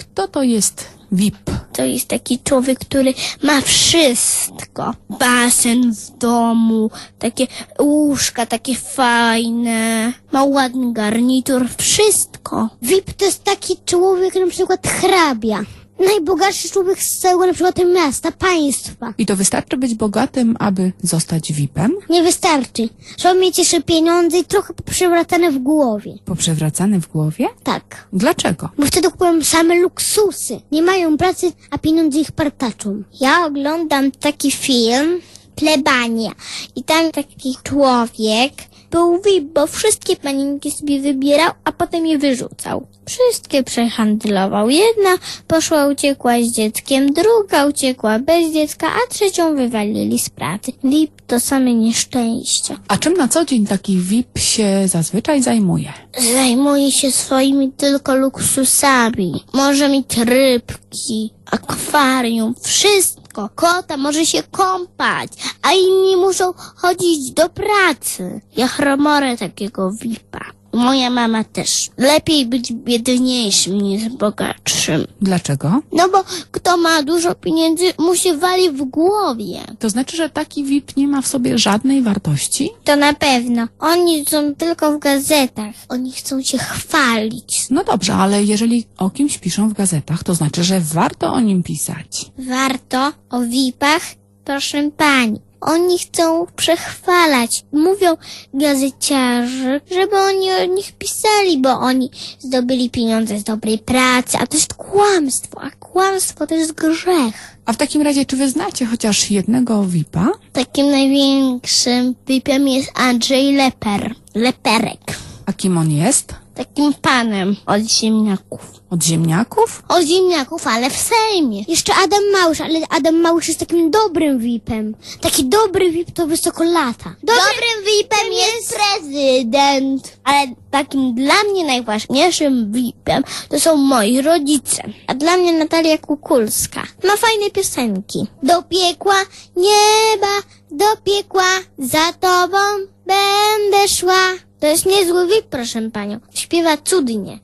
Kto to jest VIP? To jest taki człowiek, który ma wszystko. Basen w domu, takie łóżka takie fajne, ma ładny garnitur, wszystko. VIP to jest taki człowiek, na przykład hrabia. Najbogatszy człowiek z całego na przykład miasta, państwa. I to wystarczy być bogatym, aby zostać VIP-em? Nie wystarczy. Trzeba mieć jeszcze pieniądze i trochę przewracane w głowie. Poprzewracany w głowie? Tak. Dlaczego? Bo wtedy kupują same luksusy. Nie mają pracy, a pieniądze ich partaczą. Ja oglądam taki film, Plebania, i tam taki człowiek był VIP, bo wszystkie panienki sobie wybierał, a potem je wyrzucał. Wszystkie przehandlował. Jedna poszła, uciekła z dzieckiem, druga uciekła bez dziecka, a trzecią wywalili z pracy. VIP to same nieszczęścia. A czym na co dzień taki VIP się zazwyczaj zajmuje? Zajmuje się swoimi tylko luksusami. Może mieć rybki, akwarium, wszystko. Kota może się kąpać, a inni muszą chodzić do pracy. Ja chromorę takiego VIP-a. Moja mama też. Lepiej być biedniejszym niż bogatszym. Dlaczego? No bo kto ma dużo pieniędzy, mu się wali w głowie. To znaczy, że taki VIP nie ma w sobie żadnej wartości? To na pewno. Oni są tylko w gazetach. Oni chcą się chwalić. No dobrze, ale jeżeli o kimś piszą w gazetach, to znaczy, że warto o nim pisać. Warto o VIP-ach, proszę pani. Oni chcą przechwalać. Mówią gazeciarze, żeby oni o nich pisali, bo oni zdobyli pieniądze z dobrej pracy, a to jest kłamstwo, a kłamstwo to jest grzech. A w takim razie, czy wy znacie chociaż jednego VIP-a? Takim największym VIP-em jest Andrzej Leper. Leperek. A kim on jest? Takim panem od ziemniaków. Od ziemniaków? Od ziemniaków, ale w Sejmie. Jeszcze Adam Małysz, ale Adam Małysz jest takim dobrym VIP-em. Taki dobry VIP to wysoko lata. Dobrym VIP-em jest prezydent. Ale takim dla mnie najważniejszym VIP-em to są moi rodzice. A dla mnie Natalia Kukulska. Ma fajne piosenki. Do piekła nieba, do piekła za tobą będę szła. To jest niezły VIP, proszę panią. Śpiewa cudnie.